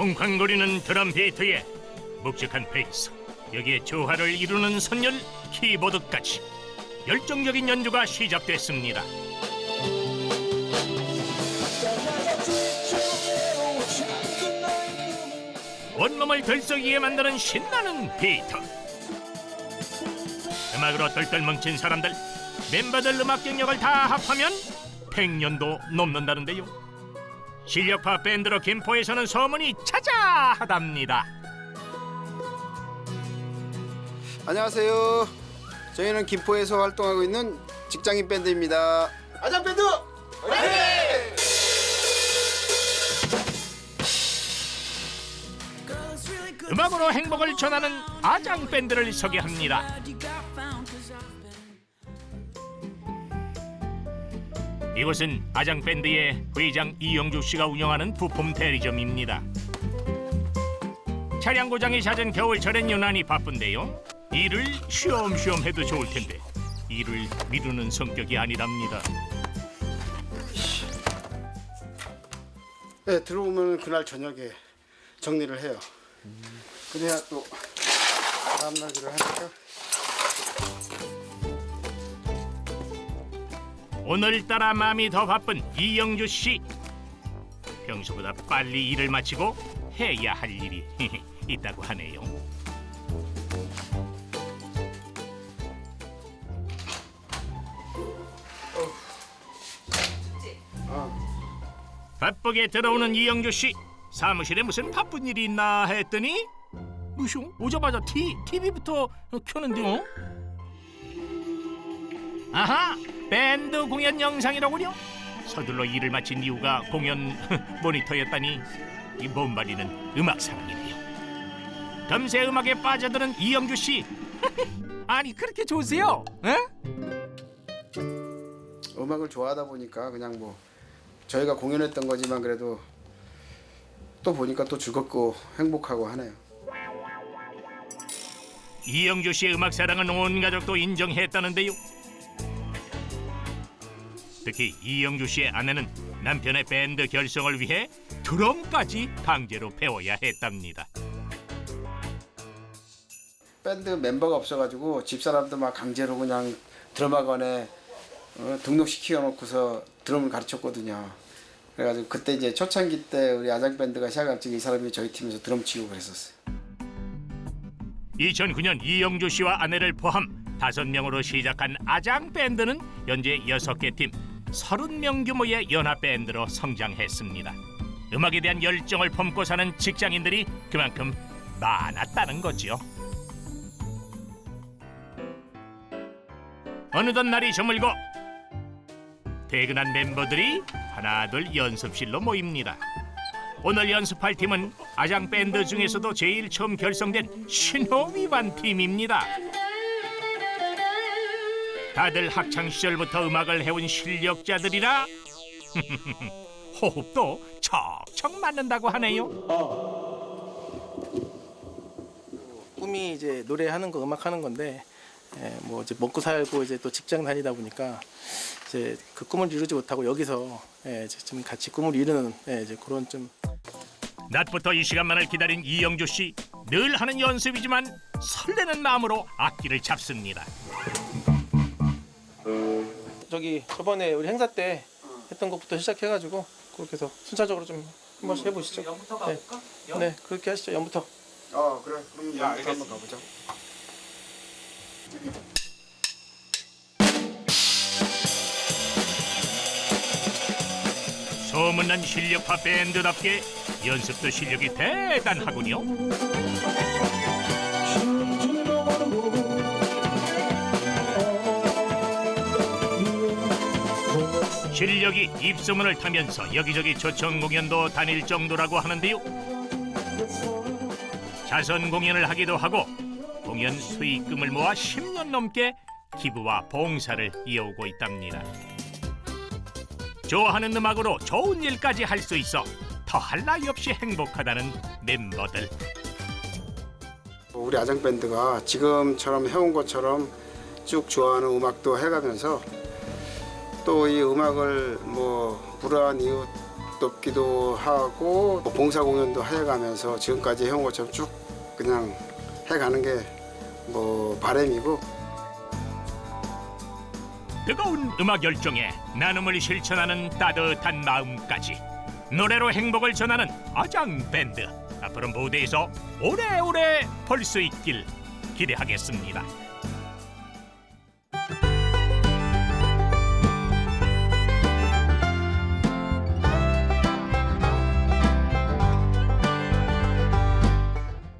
쿵쾅거리는 드럼 비트에 묵직한 베이스 여기에 조화를 이루는 선율 키보드까지 열정적인 연주가 시작됐습니다. 온몸을 들썩이게 만드는 신나는 비트 음악으로 똘똘 뭉친 사람들 멤버들 음악 경력을 다 합하면 100년도 넘는다는데요 실력파 밴드로 김포에서는 소문이 자자하답니다 안녕하세요. 저희는 김포에서 활동하고 있는 직장인 밴드입니다. 아장 밴드! 화이팅! 음악으로 행복을 전하는 아장 밴드를 소개합니다 이곳은 아장 밴드의 회장 이영주 씨가 운영하는 부품 대리점입니다. 차량 고장이 잦은 겨울철엔 유난히 바쁜데요. 일을 쉬엄쉬엄 해도 좋을 텐데 일을 미루는 성격이 아니랍니다. 네, 들어오면 그날 저녁에 정리를 해요. 그래야 또 다음날 일을 하니까. 오늘따라 마음이 더 바쁜 이영주 씨. 평소보다 빨리 일을 마치고 해야 할 일이 있다고 하네요. 바쁘게 들어오는 이영주 씨 사무실에 무슨 바쁜 일이 있나 했더니 무쇼 오자마자 티, TV부터 켜는데요. 아하 밴드 공연 영상이로군요. 서둘러 일을 마친 이유가 공연 모니터였다니 이 못말리는 음악 사랑이네요. 금세 음악에 빠져드는 이영주 씨. 아니 그렇게 좋으세요? 에? 음악을 좋아하다 보니까 그냥 뭐 저희가 공연했던 거지만 그래도 또 보니까 또 즐겁고 행복하고 하네요. 이영주 씨의 음악 사랑은 온 가족도 인정했다는데요. 특히 이영주 씨의 아내는 남편의 밴드 결성을 위해 드럼까지 강제로 배워야 했답니다. 밴드 멤버가 없어가지고 집사람도 막 강제로 그냥 드럼학원에 어, 등록시켜 놓고서 드럼을 가르쳤거든요. 그래가지고 그때 이제 초창기 때 우리 아장 밴드가 시작할 적에 이 사람이 저희 팀에서 드럼 치고 그랬었어요. 2009년 이영주 씨와 아내를 포함 다섯 명으로 시작한 아장 밴드는 현재 여섯 개 팀, 30명 규모의 연합 밴드로 성장했습니다. 음악에 대한 열정을 품고 사는 직장인들이 그만큼 많았다는 거죠. 어느덧 날이 저물고 퇴근한 멤버들이 하나둘 연습실로 모입니다. 오늘 연습할 팀은 아장 밴드 중에서도 제일 처음 결성된 신호위반 팀입니다. 다들 학창 시절부터 음악을 해온 실력자들이라 호흡도 척척 맞는다고 하네요. 꿈이 이제 노래하는 거 음악 하는 건데 예, 뭐 이제 먹고 살고 이제 또 직장 다니다 보니까 이제 그 꿈을 이루지 못하고 여기서 예, 이제 좀 같이 꿈을 이루는 예, 이제 그런 좀 낮부터 이 시간만을 기다린 이영주 씨늘 하는 연습이지만 설레는 마음으로 악기를 잡습니다. 저기 저번에 우리 행사 때 했던 것부터 시작해가지고 그렇게 해서 순차적으로 좀 한 번씩 해보시죠. 연부터 가볼까? 네, 네 그렇게 하시죠. 연부터. 어 그래 그럼 야, 한번 가보자. 소문난 실력파 밴드답게 연습도 실력이 대단하군요. 실력이 입소문을 타면서 여기저기 초청 공연도 다닐 정도라고 하는데요. 자선 공연을 하기도 하고 공연 수익금을 모아 10년 넘게 기부와 봉사를 이어오고 있답니다. 좋아하는 음악으로 좋은 일까지 할 수 있어 더할 나위 없이 행복하다는 멤버들. 우리 아장 밴드가 지금처럼 해온 것처럼 쭉 좋아하는 음악도 해가면서 또 이 음악을 뭐 불우한 이웃 높기도 하고 뭐 봉사 공연도 해가면서 지금까지 해온 것처럼 쭉 그냥 해가는 게 뭐 바람이고. 뜨거운 음악 열정에 나눔을 실천하는 따뜻한 마음까지. 노래로 행복을 전하는 아장 밴드. 앞으로 무대에서 오래오래 볼 수 있길 기대하겠습니다.